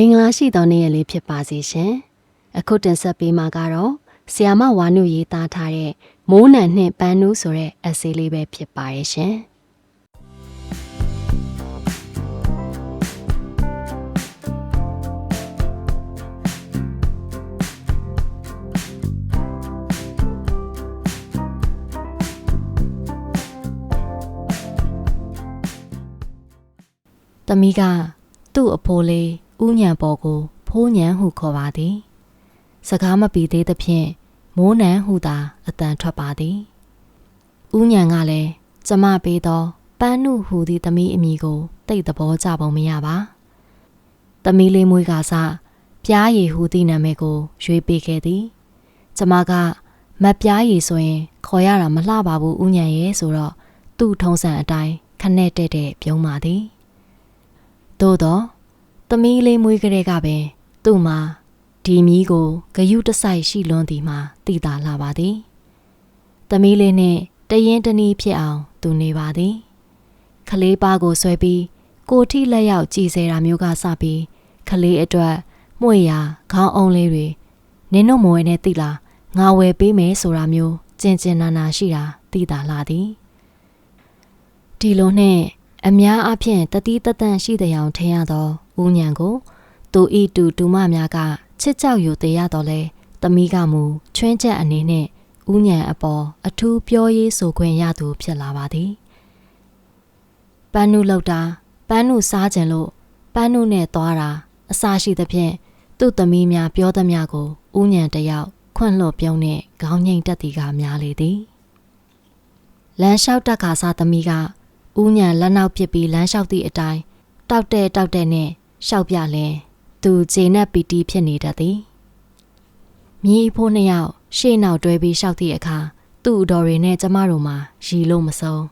မင်္ဂလာရှိသောနေ့ရက်လေးဖြစ်ပါစေရှင်။အခုတင်ဆက်ပေးမှာကတော့ဆီယာမဝါနုရေးသားထားတဲ့မိုးနံနှင့်ပန်းနူးဆိုတဲ့အဆေးလေးပဲဖြစ်ပါရဲ့ရှင်။သမီးကသူ့အဖိုးလေး ဥညံပေါ်ကို ဖိုးညံဟုခေါ်ပါသည် စကားမပီသေးသဖြင့်မိုးနံဟုသာအတန်ထွက်ပါသည်ဥညံကလည်းကျမပေးသောပန်းနုဟူသည့်သမီးအမိကိုတိတ်သဘောကျပုံမရပါသမီးလေးမွေးကစားပြားရည်ဟူသည့်နာမည်ကို ရွေးပေးခဲ့သည်ကျမကမတ်ပြားရည်ဆိုရင် ခေါ်ရတာမလှပါဘူးဥညံရဲ့ဆိုတော့သူ့ထုံးစံအတိုင်းခနဲ့တဲ့တဲ့ပြုံးပါသည်သို့တော့ သမီးလေးမွေးကလေးကပင် သူ့မှာဒီမီးကိုဂယုတစိုက်ရှိလွန်းသည်မှာတည်တာလာပါသည်သမီးလေးနှင့်တရင်တနည်းဖြစ်အောင် သူနေပါသည်ခလေးပါကိုဆွဲပြီးကိုထိလက်ရောက်ကြည်စေတာမျိုးကစပြီးခလေးအတွက်မှု့ရာခေါင်းအုံးလေးတွေနင်းတို့မွေနဲ့တိလာငါဝယ်ပေးမယ်ဆိုတာမျိုးကျင်ကျင်နာနာရှိတာတည်တာလာသည်ဒီလိုနှင့် အများအားဖြင့်တတိတတန့်ရှိတဲ့အောင်ထင်ရသောဦးညံကိုသူဤတူတူမများကချစ်ကြောက်ယူသေးရတော့လဲသမီးကမူချွင်းချက်အနေနဲ့ဦးညံအပေါ်အထူးပြောရေးဆိုခွင့်ရသူဖြစ်လာပါသည်ပန်းနုလောက်တာပန်းနုစားခြင်းလို့ပန်းနုနဲ့သွားတာအစာရှိသဖြင့်သူ့သမီးများပြောသမျှကိုဦးညံတယောက်ခွန့်လွတ်ပြုံးနဲ့ခေါင်းငိမ့်တက်တီကများလေသည်လမ်းလျှောက်တက်ခါစားသမီးက ဦးညံလက်နောက်ပစ်ပြီးလမ်းလျှောက်သည့်အတိုင်းတောက်တဲ့တောက်တဲ့နဲ့ရှောက်ပြလဲသူဂျေနဲ့ပီတီဖြစ်နေတတ်သည်မြည်ဖို့နှစ်ယောက်ရှေ့နောက်တွဲပြီးရှောက်သည့်အခါသူ့အတော်တွေနဲ့ကျမတို့မှာရီလို့မဆုံး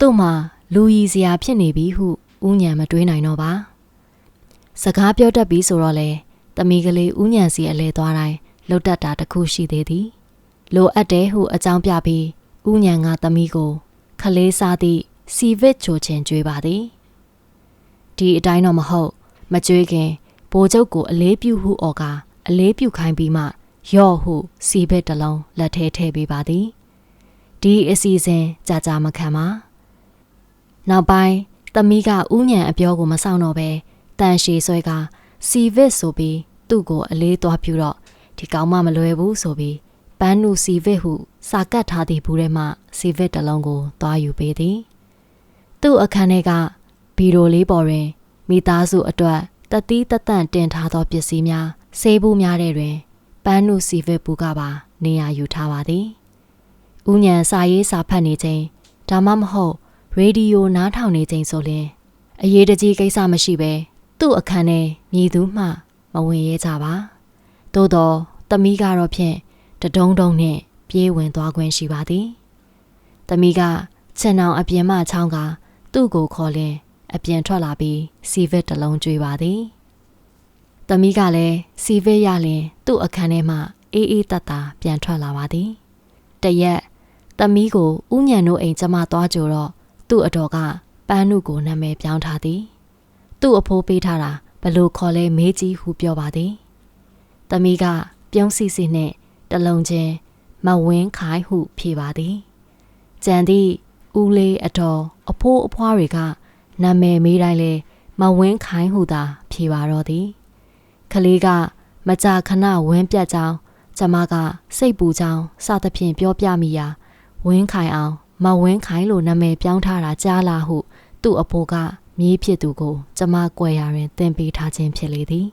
သူ့မှာလူရီစရာဖြစ်နေပြီဟုဦးညံမတွေးနိုင်တော့ပါစကားပြောတတ်ပြီးဆိုတော့လေတမီကလေးဦးညံစီအလဲသွားတိုင်းလှုပ်တတ်တာတစ်ခုရှိသေးသည်လိုအပ်တယ်ဟုအကြောင်းပြပြီးဦးညံကတမီကိုခလေးစားသည့် စီဗစ်ချိုချင်ကြွေးပါသည်ဒီအတိုင်းတော့မဟုတ် မကြွေးခင်ဘိုးချုပ်ကိုအလေးပြုဟုအော်ကအလေးပြုခိုင်းပြီးမှယော့ဟုစီဗစ်တစ်လုံးလက်ထဲထည့်ပေးပါသည်ဒီအစီအစဉ်ကြာကြာမခံပါနောက်ပိုင်းသမီးကဥညံအပြောကိုမဆောင်တော့ပဲတန်ရှည်ဆွဲကစီဗစ်ဆိုပြီးသူ့ကိုအလေးသွားပြတော့ဒီကောင်မမလွယ်ဘူးဆိုပြီးပန်းနုစီဗစ်ဟု စာကတ်ထားသည့်ဘူးထဲမှစီဗစ်တစ်လုံးကိုသွားယူပေးသည် သူ့အခန်းထဲကဘီရိုလေးပေါ်တွင်မိသားစုအတွက်တတိတတန့်တင်ထားသောပစ္စည်းများဆေးဘူးများတဲ့တွင် ပန်းနုစီဗစ်ဘူးကပါ နေရာယူထားပါသည်။ဥညံစာရေးစာဖတ်နေချိန်ဒါမှမဟုတ်ရေဒီယိုနားထောင်နေချိန်ဆိုရင်အရေးတကြီးကိစ္စမရှိပဲသူ့အခန်းထဲမြည်သူမှမဝင်ရဲကြပါ။သို့တော့သမီးကတော့ဖြင့်တဒုံဒုံနဲ့ပြေးဝင်သွားခွင့်ရှိပါသည်။သမီးကချင်အောင်အပြင်မှချောင်းက သူ့ကိုခေါ်လင်းအပြင်ထွက်လာပြီးစီဗစ်တစ်လုံးကျွေးပါသည်။သမီးကလည်းစီဗစ်ရလင်သူ့အခန်းထဲမှအေးအေးတတ်တာပြန်ထွက်လာပါသည်။တရက်သမီးကိုဥညံတို့အိမ်ကျမသွားကြတော့သူ့အတော်ကပန်းနုကိုနာမည်ပြောင်းထားသည်။သူ့အဖိုးပေးထားတာဘလို့ခေါ်လဲမေးကြီးဟုပြောပါသည်။သမီးကပြုံးစီစီနဲ့တလုံးချင်းမဝင်းခိုင်ဟုဖြေပါသည်။ကြံသည့် ဦးလေးအတော်အဖိုးအဖွားတွေကနာမည်မေးတိုင်းလဲမဝင်းခိုင်းဟုသာ ဖြေပါတော့သည်ခလေးကမကြာခဏဝင်းပြတ်ကြောင်းကျမကစိတ်ပူကြောင်းစသဖြင့်ပြောပြမိရာဝင်းခိုင်အောင်မဝင်းခိုင်လို့နာမည်ပြောင်းထားတာကြားလာဟု သူ့အဖိုးကမြေးဖြစ်သူကို ကျမကွယ်ရာတွင်သင်ပေးထားခြင်းဖြစ်လေသည်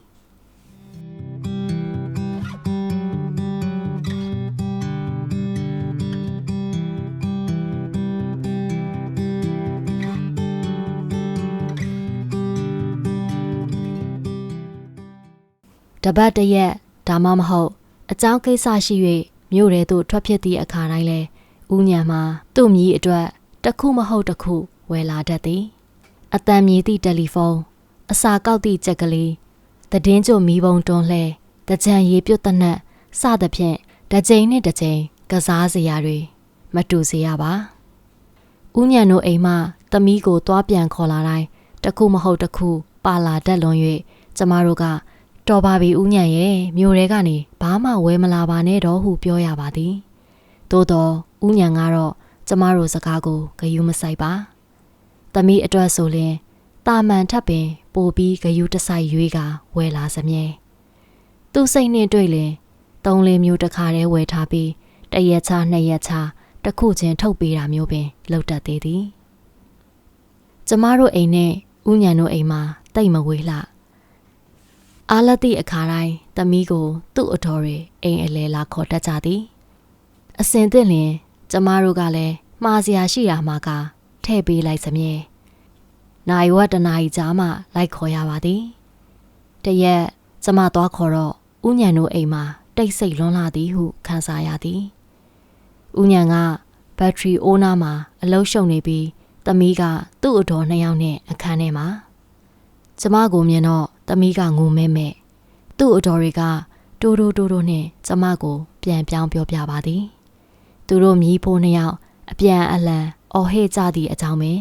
တပတ်တရက်ဒါမှမဟုတ်အကြောင်းကိစ္စရှိ၍မြို့ထဲသို့ထွက်ဖြစ်သည့်အခါတိုင်းလဲဥညံမှာသူ့မြည်အတွက်တစ်ခုမဟုတ်တစ်ခုဝယ်လာတတ်သည်အတန်မြည်သည့်တယ်လီဖုန်းအစာကောက်သည့်ကြက်ကလေးတည်င်းကျမီးပုံတွန်းလှဲတကြံရေပြုတ်တနက်စသဖြင့်တစ်ကြိမ်နဲ့တစ်ကြိမ်ကစားစရာတွေမတူစေရပါဥညံတို့အိမ်မှသမီးကိုသွားပြန်ခေါ်လာတိုင်းတစ်ခုမဟုတ်တစ်ခုပါလာတတ်လွန်၍ကျမတို့က တော်ပါပြီဦးညံရဲ့မြို့ထဲကနေဘာမှဝဲမလာပါနဲ့တော့ဟုပြောရပါသည်သို့တော့ဦးညံကတော့ကျမတို့စကားကိုဂယုမဆိုင်ပါသမီးအတွက်ဆိုရင်တာမန်ထပ်ပင်ပိုပြီးဂယုတဆိုင်ရွေးကဝဲလာစမြဲသူ့စိတ်နဲ့တွေ့လင်သုံးလေးမျိုးတစ်ခါတည်းဝယ်ထားပြီးတရက်ချနှစ်ရက်ချတစ်ခုချင်းထုတ်ပေးတာမျိုးပင်လုပ်တတ်သေးသည်ကျမတို့အိမ်နဲ့ဥညံတို့အိမ်မှာတိတ်မဝေးလှ အားလက်သည့်အခါတိုင်းသမီးကိုသူ့အတော်တွေအိမ်အလဲလာခေါ်တတ်ကြသည်အစင်သင့်လျင် ကျမတို့ကလည်းမှားစရာရှိတာမှကထည့်ပေးလိုက်စမြဲနိုင်ဝတ်တနာရီကြားမှလိုက်ခေါ်ရပါသည်တရက်ကျမသွားခေါ်တော့ဥညံတို့အိမ်မှာတိတ်ဆိတ်လွန်းလာသည်ဟုခံစားရသည်ဥညံကဘက်ထရီအိုးနာမှာအလုံးရှုံနေပြီးသမီးကသူ့အတော်နှစ်ယောက်နဲ့အခန်းထဲမှာကျမကိုမြင်တော့ သမီးကငုံမဲမဲသူ့အတော်တွေကတိုးတိုးတိုးတိုးနဲ့ကျမကို ပြန်ပြောင်းပြောပြပါသည် သူတို့မြည်ဖို့နှစ်ယောက်အပြန်အလှန်အော်ဟစ်ကြသည့်အကြောင်းပဲ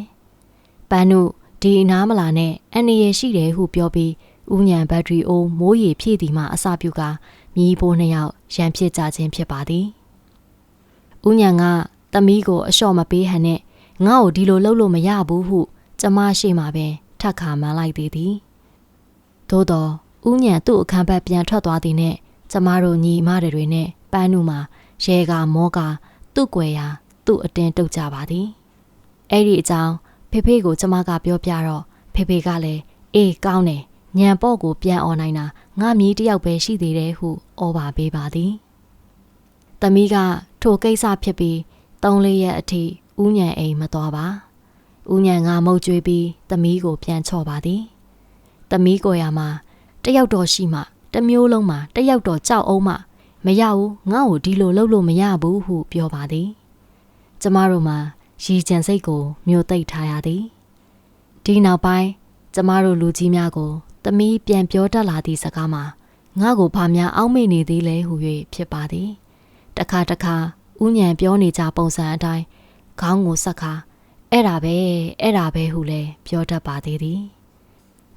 ပန်းနုဒီအနားမလာနဲ့အန်ရရှိတယ်ဟုပြောပြီးဥညံဘက်ထရီအိုးမိုးရီဖြည့်သည်မှအစပြုကမြည်ဖို့နှစ်ယောက်ရန်ဖြစ်ကြခြင်းဖြစ်ပါသည်ဥညံကသမီးကိုအလျှော့မပေးဟန်နဲ့ငါ့ကိုဒီလိုလုပ်လို့မရဘူးဟု ကျမရှိမှပဲထပ်ခါမှန်းလိုက်သေးသည် သို့တော့ဥညံသူ့အခန်းဘက်ပြန်ထွက်သွားသည်နဲ့ကျမတို့ညီမတွေနဲ့ပန်းနုမှာရဲကမောကသူ့ကွယ်ရာသူ့အတင်းတုတ်ကြပါသည်အဲ့ဒီအကြောင်းဖေဖေကိုကျမကပြောပြတော့ဖေဖေကလည်းအေးကောင်းတယ်ညံပေါ့ကိုပြန်អော်နိုင်တာငါမြည်တယောက်ပဲရှိသေးတယ်ဟုဩပါပေးပါသည်။သမီးကထိုကိစ္စဖြစ်ပြီးသုံးလေးရက်အထိဥညံအိမ်မသွားပါ။ဥညံကမုတ်ကြွေးပြီးသမီးကိုပြန်ချော့ပါသည်။ သမီးကိုရမှာတယောက်တော်ရှိမှတမျိုးလုံးမှာတယောက်တော်ကြောက်အောင်မှမရဘူးငါ့ကိုဒီလိုလုပ်လို့မရဘူးဟုပြောပါသည်။ကျမတို့မှာရည်ကြံစိတ်ကိုမျိုးသိပ်ထားရသည်။ဒီနောက်ပိုင်းကျမတို့လူကြီးများကိုသမီးပြန်ပြောတတ်လာသည့်စကားမှာငါ့ကိုဘာများအောက်မေ့နေသေးလဲဟု၍ဖြစ်ပါသည်တခါတခါဥညံပြောနေကြပုံစံအတိုင်းခေါင်းကိုဆက်ခါအဲ့ဒါပဲအဲ့ဒါပဲဟုလဲပြောတတ်ပါသေးသည်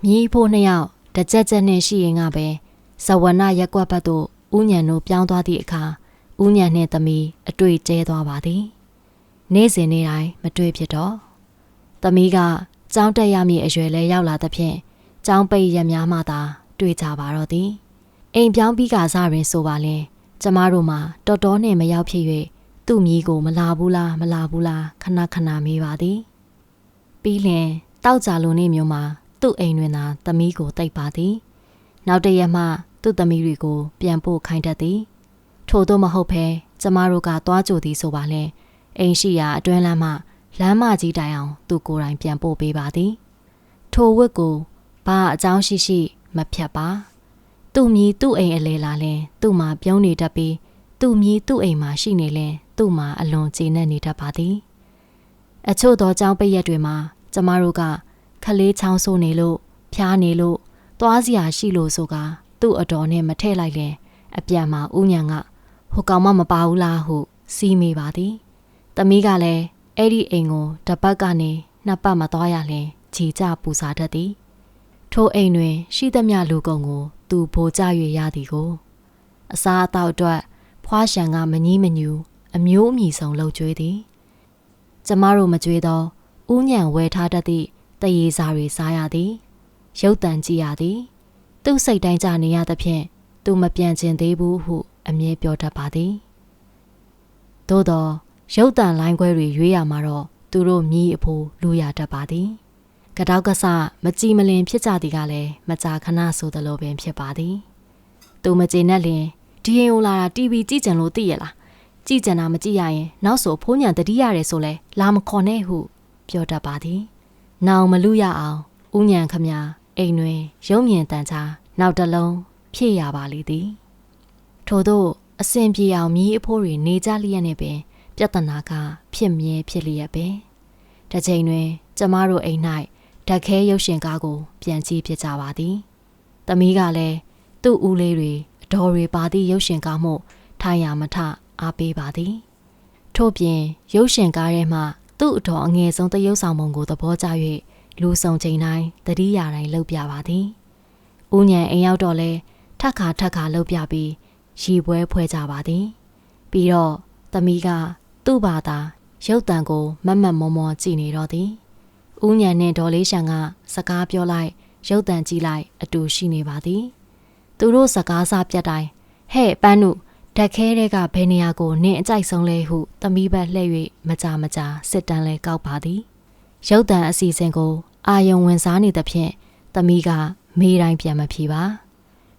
မြည်ဖို့နှစ်ယောက်တကြက်ကြက်နဲ့ရှိရင်ကပဲဇဝနရက်ကွက်ဘက်သို့ဥညံတို့ပြောင်းသွားသည့်အခါဥညံနှင့်သမီးအတွေ့ကျဲသွားပါသည်နေ့စဉ်နေ့တိုင်းမတွေ့ဖြစ်တော့သမီးကကြောင်းတက်ရမည့်အရွယ်လဲရောက်လာသဖြင့်ကျောင်းပိတ်ရက်များမှသာတွေ့ကြပါတော့သည်အိမ်ပြောင်းပြီးကစားရင်ဆိုပါလင်ကျမတို့မှာတော်တော်နဲ့မရောက်ဖြစ်၍သူ့မိကိုမလာဘူးလားမလာဘူးလားခဏခဏမေးပါသည်ပြီးလင်တောက်ကြလိုနေမျိုးမှာ သူ့အိမ်တွင်သာသမီးကိုတိတ်ပါသည် နောက်တရက်မှ သူ့သမီးတွေကိုပြန်ပို့ခိုင်းတတ်သည် ထို့သောမဟုတ်ဘဲကျမတို့ကသွားကြိုသည်ဆိုပါလင်အိမ်ရှိရာအတွင်းလမ်းမှလမ်းမကြီးတိုင်အောင် သူကိုယ်တိုင်ပြန်ပို့ပေးပါသည် ထိုဝတ်ကိုဘာအကြောင်းရှိရှိ မဖြတ်ပါသူ့မြည်သူ့အိမ်အလဲလာလဲသူ့မှာပြုံးနေတတ်ပြီးသူ့မြည်သူ့အိမ်မှာရှိနေလဲသူ့မှာအလွန်ကျေနပ်နေတတ်ပါသည် အချို့သောကြောင်းပိတ်ရက်တွေမှာကျမတို့က ခလေးချောင်းဆိုးနေလို့ဖျားနေလို့သွားစရာရှိလို့ဆိုကသူ့အတော်နဲ့မထည့်လိုက်လဲအပြန်မှာဥညံကဟိုကောင်မမပါဘူးလားဟုစီးမိပါသည်။သမီးကလည်းအဲ့ဒီအိမ်ကိုတပတ်ကနေနှစ်ပတ်မသွားရလင်ခြေကြပူစာတတ်သည်။ထိုအိမ်တွင် ရှိသမျှလူကုန်ကို သူဗိုလ်ကြ၍ရသည်ကို အစားအသောက်အတွက်ဖွားရှံကမငီးမညူအမျိုးအမည်ဆုံးလှုပ်ကြွေးသည်ကျမတို့မကြွေးသောဥညံဝဲထားတတ်သည့် တရေစာတွေစားရသည် ရုပ်တံကြည့်ရသည် သူ့စိတ်တိုင်းကြနေရသဖြင့်သူမပြန်ကျင်သေးဘူးဟုအမြဲပြောတတ်ပါသည်သို့သောရုပ်တံလိုင်းခွဲတွေရွေးရမှာတော့သူတို့မြည်အဖိုးလူရတတ်ပါသည်ကတောက်ကဆမကြည်မလင်ဖြစ်ကြသည်ကလည်းမကြာခဏဆိုသလိုပင်ဖြစ်ပါသည်သူမကျေနပ်လင်ဒီရင်ကိုလာတာ TV ကြည့်ကြံလို့သိရလားကြည့်ကြံတာမကြည့်ရရင် နောက်ဆိုဖိုးညံတတိရတယ်ဆိုလဲလာမခေါ်နဲ့ဟု ပြောတတ်ပါသည် နောင်မလူရအောင်ဥညံခမအိမ်တွင်ရုံမြင်တန်ချာနောက်တလုံးဖြည့်ရပါလိမ့်သည်ထို့သောအစဉ်ပြေအောင်မြည်အဖိုးတွေနေကြလျက်နဲ့ပင်ပြဿနာကဖြစ်မြဲဖြစ်လျက်ပင်တစ်ချိန်တွင် ကျမတို့အိမ်၌ဓာတ်ခဲရုပ်ရှင်ကားကို ပြန်ကြည့်ဖြစ်ကြပါသည်။သမီးကလည်းသူ့ဦးလေးတွေအတော်တွေပါသည့်ရုပ်ရှင်ကားမှုထိုင်ရမထအားပေးပါသည်။ထို့ပြင်ရုပ်ရှင်ကားထဲမှ သူ့အတော်အငယ်ဆုံးတရုပ်ဆောင်ပုံကိုသဘောကျ၍လူဆောင်ချိန်တိုင်းတတိယာတိုင်းလှုပ်ပြပါသည်။ဦးညံအိမ်ရောက်တော့လဲခါထက်ခါလှုပ်ပြပြီးရီပွဲဖွဲ့ကြပါသည်ပြီးတော့သမီးကသူ့ဘာသာရုပ်တံကိုမတ်မတ်မောမောကြည့်နေတော့သည်ဦးညံနဲ့ဒေါ်လေးရှန်ကစကားပြောလိုက်ရုပ်တံကြည့်လိုက်အတူရှိနေပါသည်သူတို့စကားစားပြတ်တိုင်းဟဲ့ပန်းနု ဓာတ်ခဲတဲ့ကဘယ်နေရာကိုနင်းအကြိုက်ဆုံးလဲဟုသမီးဘက်လှည့်၍မကြမကြာစစ်တမ်းလဲကောက်ပါသည်ရုပ်တံအစီအစဉ်ကို အာယုံဝင်စားနေသဖြင့်သမီးကမေးတိုင်းပြန်မဖြေပါ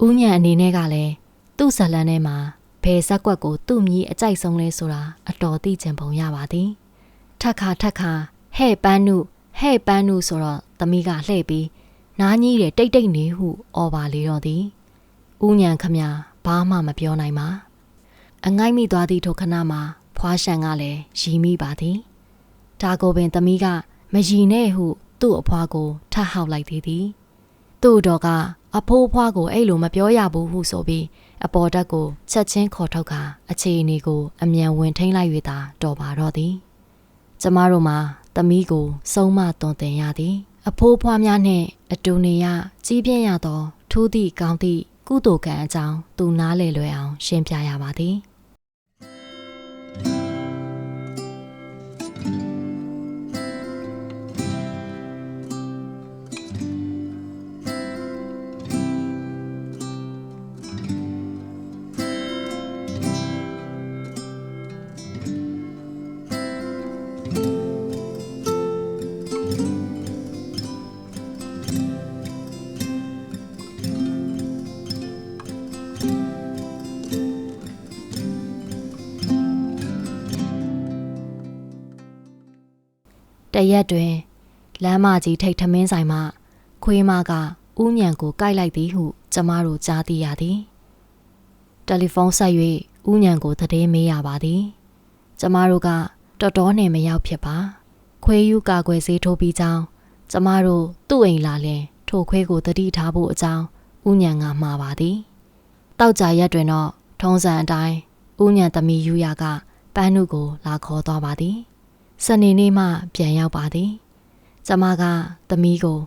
ဦးညံအနေနဲ့ကလည်းသူ့ဇလန်းထဲမှာဘယ်ဇက်ကွက်ကိုသူ့မြည်အကြိုက်ဆုံးလဲဆိုတာအတော်သိချင်ပုံရပါသည်ထက်ခါထက်ခါဟဲ့ပန်းနုဟဲ့ပန်းနုဆိုတော့သမီးကလှည့်ပြီးနားကြီးတယ်တိတ်တိတ်နေဟုအော်ပါလေတော့သည်ဦးညံခမဘာမှမပြောနိုင်ပါ အငိုက်မိသွားသည့်ထိုခဏမှာဖွားရှန်ကလည်းရီမိပါသည်ဒါကိုပင်သမီးကမရီနဲ့ဟု သူ့အဖွားကိုထဟောက်လိုက်သေးသည်သူ့တော်ကအဖိုးဖွားကိုအဲ့လိုမပြောရဘူးဟုဆိုပြီးအပေါ်တက်ကိုချက်ချင်းခေါ်ထုတ်ကာအခြေအနေကို အမြန်ဝင်ထိန်လိုက်၍သာတော်ပါတော့သည်ကျမတို့မှာသမီးကိုစုံမသွန်သင်ရသည်အဖိုးဖွားများနှင့်အတူနေရကြီးပြင်းရသောထူးသည့်ကောင်းသည့်ကုသိုလ်ကံအကြောင်းသူနားလေလွယ်အောင် ရှင်းပြရပါသည် Thank you. တရက်တွင်လမ်းမကြီးထိတ်ထမင်းဆိုင်မှ ခွေးမကဥညံကိုကိုက်လိုက်သည်ဟု ကျမတို့ကြားသိရသည်တယ်လီဖုန်းဆက်၍ဥညံကိုသတင်းမေးရပါသည် ကျမတို့ကတော်တော်နဲ့မရောက်ဖြစ်ပါ ခွေးယူကာကွယ်ဆေးထိုးပြီးကြောင်းကျမတို့သူ့အိမ်လာလင်ထိုခွေးကိုတတိထားဖို့အကြောင်းဥညံကမှာပါသည်တောက်ကြရက်တွင်တော့ထုံးစံအတိုင်းဥညံသမီးယူရကပန်းနုကိုလာခေါ်သွားပါသည် စနေနေ့မှပြန်ရောက်ပါသည်ကျမကသမီးကို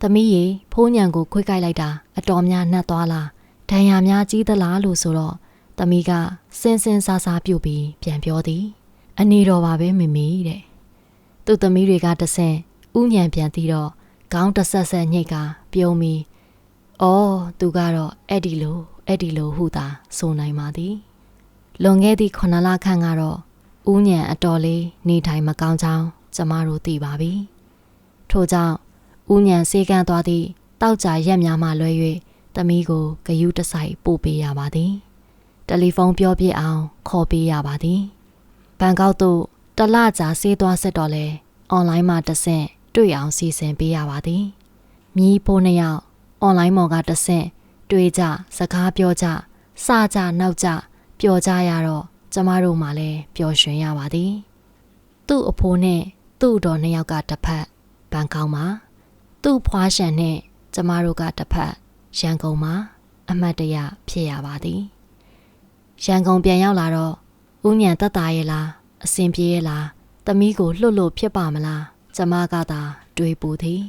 သမီးရေဖိုးညံကိုခွေးကြိုက်လိုက်တာအတော်များနှက်သွားလားဒဏ်ရာများကြီးသလားလို့ဆိုတော့သမီးကစင်းစင်းစားစားပြုတ်ပြီးပြန်ပြောသည် အနေတော်ပါပဲမိမိတဲ့သူ့သမီးတွေကတဆင့်ဥညံပြန်ပြီးတော့ခေါင်းတဆက်ဆက်ညိတ်ကပြုံးပြီးအော်သူကတော့အဲ့ဒီလိုအဲ့ဒီလိုဟုသာဆိုနိုင်ပါသည်လွန်ခဲ့သည့်9လခန့်ကတော့ ဦးညံအတော်လေးနေထိုင်မကောင်းကြောင်းကျမတို့သိပါပြီထို့ကြောင့်ဦးညံစေကန်းသွားသည့်တောက်ကြရက်များမှလွဲ၍တမီးကိုဂယုတစိုက်ပို့ပေးရပါသည်တယ်လီဖုန်းပြောပြအောင်ခေါ်ပေးရပါသည်ဘန်ကောက်သို့တလကြာဆေးသွားဆက်တော့လဲအွန်လိုင်းမှာတဆင့်တွေ့အောင်စီစဉ်ပေးရပါသည်မြီးဖိုးနှစ်ယောက်အွန်လိုင်းမော်ကတဆင့်တွေ့ကြစကားပြောကြစကြနောက်ကြပျော်ကြရတော့ ကျမတို့မှလည်းပျော်ရွှင်ရပါသည် သူ့အဖိုးနဲ့သူ့တော်နှစ်ယောက်ကတစ်ဖက်ဘန်ကောက်မှာသူ့ဖွားရှန်နဲ့ကျမတို့ကတစ်ဖက်ရန်ကုန်မှာအမတ်တရဖြစ်ရပါသည်ရန်ကုန်ပြန်ရောက်လာတော့ဦးညံတက်တာရဲ့လားအစင်ပြေရဲ့လားသမီးကိုလှုပ်လို့ဖြစ်ပါမလားကျမကသာတွေးပူသည်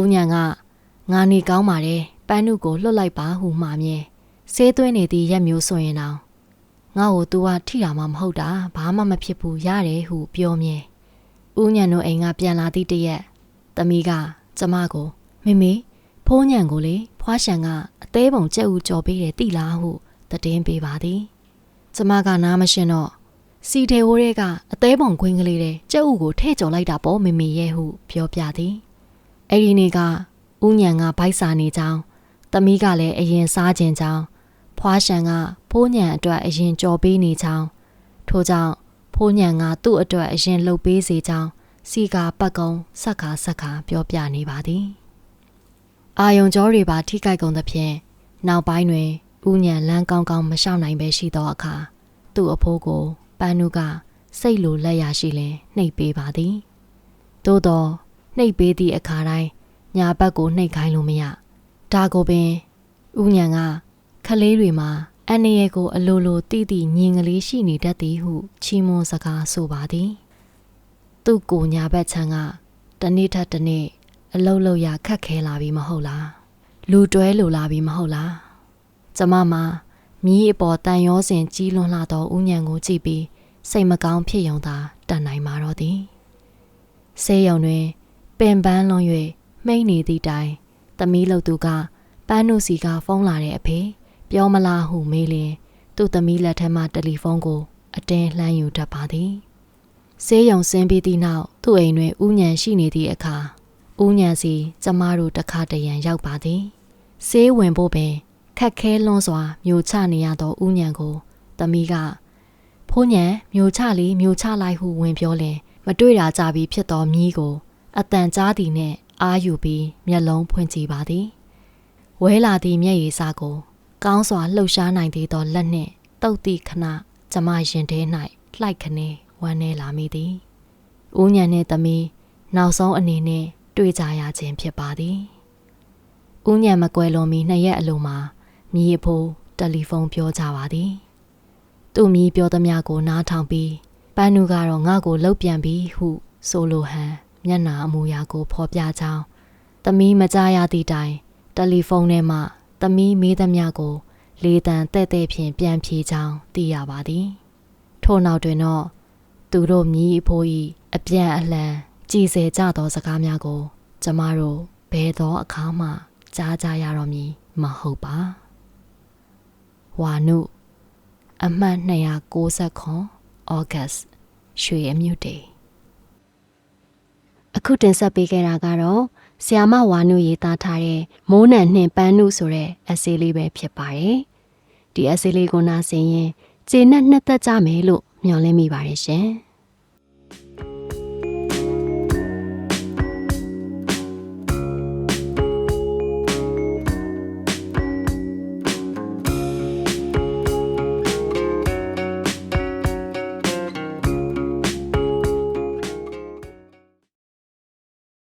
ဦးညံကငါနေကောင်းပါတယ်ပန်းနုကိုလှုပ်လိုက်ပါဟုမှာမြဲဆေးသွင်းနေသည့်ရက်မျိုးဆိုရင်တော့ငါ့ ကို तू ကထိတာမှမဟုတ်တာဘာမှမဖြစ်ဘူးရတယ်ဟုပြောမြဲဦးညံတို့အိမ်ကပြန်လာသည့်တရက်သမီးကကျမကိုမေမေဖိုးညံကိုလေဖွားရှန်ကအသေးပုံကြက်ဦးကြော်ပေးတယ်တိလားဟုတည်င်းပေးပါသည်ကျမကနားမရှင်းတော့စီထေဝိုးရဲကအသေးပုံခွင်းကလေးတဲ့ကြက်ဥကိုထဲ့ကြော်လိုက်တာပေါ့မေမေရဲ့ဟုပြောပြသည်အဲ့ဒီနေ့ကဥညံကဗိုက်စာနေကြောင်းသမီးကလည်းအရင်စားခြင်းကြောင်း ဖွားရှန်ကဖိုးညံအတွက်အရင်ကြော်ပေးနေကြောင်းထို့ကြောင့်ဖိုးညံကသူ့အတွက်အရင်လှုပ်ပေးစေကြောင်းစီကာပတ်ကုံဆက်ခါဆက်ခါပြောပြနေပါသည်အာယုံကြောတွေပါထိကြိုက်ကုန်သဖြင့်နောက်ပိုင်းတွင်ဥညံလန်းကောင်းကောင်းမရှောင်နိုင်ပဲရှိသောအခါသူ့အဖိုးကိုပန်းနုကစိတ်လိုလက်ရရှိလင်နှိပ်ပေးပါသည်သို့တော့နှိပ်ပေးသည့်အခါတိုင်းညာဘက်ကိုနှိပ်ခိုင်းလို့မရဒါကိုပင်ဥညံက ခလေးတွေမှာအန်နရဲ့ကို အလိုလိုတိတိညင်ကလေးရှိနေတတ်သည်ဟုချီးမွမ်းစကားဆိုပါသည် သူ့ကိုညာဘက်ချမ်းကတနေ့ထက်တနေ့အလုတ်လုတ်ရခက်ခဲလာပြီမဟုတ်လားလူတွဲလိုလာပြီမဟုတ်လားကျမမှာမြီးအပေါ်တန်ရောစင်ကြီးလွန်းလာသောဥညံကိုကြည့်ပြီးစိတ်မကောင်းဖြစ်ယုံသာတန်နိုင်မှာတော့သည်ဆေးရုံတွင် ပင်ပန်းလွန်၍မိတ်နေသည့်တိုင်သမီးလုပ်သူကပန်းနုစီကဖုန်းလာတဲ့အဖေ ပြောမလားဟုမေးလျင်သူ့သမီးလက်ထက်မှတယ်လီဖုန်းကို အတင်းလှမ်းယူတတ်ပါသည်ဆေးရုံဆင်းပြီးသည့်နောက်သူ့အိမ်တွင်ဥညံရှိနေသည့်အခါဥညံစီကျမတို့တခါတရံရောက်ပါသည်ဆေးဝင်ဖို့ပင်ခက်ခဲလွန်းစွာမျိုးချနေရသောဥညံကိုသမီးကဖိုးညံမျိုးချလီမျိုးချလိုက်ဟုဝင်ပြောလင်မတွေ့တာကြပြီးဖြစ်သောမြီးကို အတန်ကြားသည်နှင့်အာယူပြီးမျက်လုံးဖွင့်ကြည့်ပါသည်ဝဲလာသည့်မျက်ရည်စာကို ကောင်းစွာလှုပ်ရှားနိုင်သေးသောလက်နှင့်တုတ်သည့်ခဏကျမရင်ထဲ၌လှိုက်ခနေဝမ်းနေလာမိသည်ဦးညံနှင့်သမီးနောက်ဆုံးအနေနဲ့တွေ့ကြရခြင်းဖြစ်ပါသည်ဦးညံမကွယ်လွန်မီနှစ်ရက်အလိုမှာမြည်အဖိုးတယ်လီဖုန်းပြောကြပါသည်သူ့မြည်ပြောသမျှကိုနားထောင်ပြီးပန်းနူကတော့ငါ့ကိုလှုပ်ပြန်ပြီဟုဆိုလိုဟန်မျက်နာအမူအရာကိုဖော်ပြကြောင်းသမီးမကြားရသည့်တိုင်တယ်လီဖုန်းထဲမှ သမီးမေးသမျှကို လေတံတဲ့တဲ့ဖြင့်ပြန်ဖြေကြောင်းသိရပါသည် ထို့နောက်တွင်တော့သူတို့မြည်အဖိုး၏အပြန်အလှန်ကြည်စဲကြသောစကားများကို ကျမတို့ဘယ်သောအခါမှကြားကြရတော့မည်မဟုတ်ပါဝါနုအမှတ်290ခွန်ဩဂတ်ရွှေအမြုတေ အခုတင်ဆက်ပေးခဲ့တာကတော့ဆီယာမဝါနုရေးသားထားတဲ့မိုးနံနှင့်ပန်းနုဆိုတဲ့အစီလေးပဲဖြစ်ပါတယ်။ဒီအစီလေးကိုနားဆင်ရင်ကျေနပ်နှစ်သက်ကြမယ်လို့မျှော်လင့်မိပါတယ်ရှင်။